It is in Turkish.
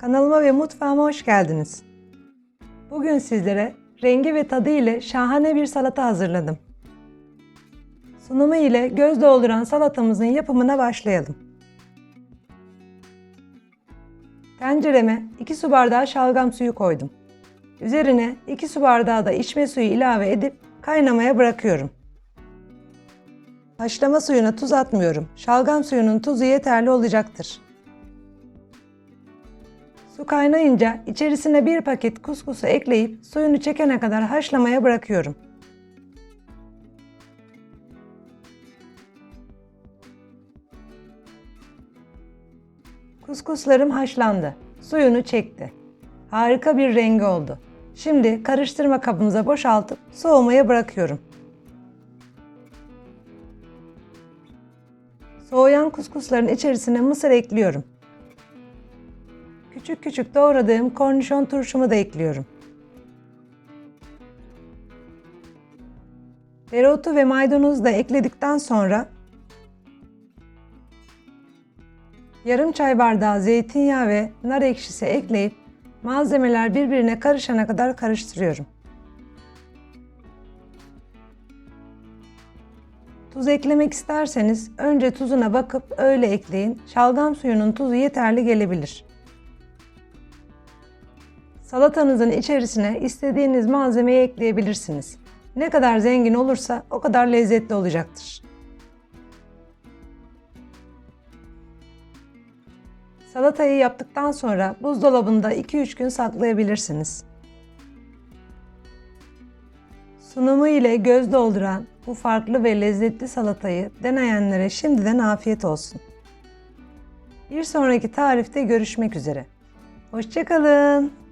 Kanalıma ve mutfağıma hoş geldiniz. Bugün sizlere rengi ve tadı ile şahane bir salata hazırladım. Sunumu ile göz dolduran salatamızın yapımına başlayalım. Tencereme 2 su bardağı şalgam suyu koydum. Üzerine 2 su bardağı da içme suyu ilave edip kaynamaya bırakıyorum. Haşlama suyuna tuz atmıyorum. Şalgam suyunun tuzu yeterli olacaktır. Su kaynayınca içerisine bir paket kuskusu ekleyip suyunu çekene kadar haşlamaya bırakıyorum. Kuskuslarım haşlandı. Suyunu çekti. Harika bir rengi oldu. Şimdi karıştırma kabımıza boşaltıp soğumaya bırakıyorum. Soğuyan kuskusların içerisine mısır ekliyorum. Küçük küçük doğradığım kornişon turşumu da ekliyorum. Dereotu ve maydanozu da ekledikten sonra yarım çay bardağı zeytinyağı ve nar ekşisi ekleyip malzemeler birbirine karışana kadar karıştırıyorum. Tuz eklemek isterseniz önce tuzuna bakıp öyle ekleyin. Şalgam suyunun tuzu yeterli gelebilir. Salatanızın içerisine istediğiniz malzemeyi ekleyebilirsiniz. Ne kadar zengin olursa o kadar lezzetli olacaktır. Salatayı yaptıktan sonra buzdolabında 2-3 gün saklayabilirsiniz. Sunumu ile göz dolduran bu farklı ve lezzetli salatayı deneyenlere şimdiden afiyet olsun. Bir sonraki tarifte görüşmek üzere. Hoşçakalın.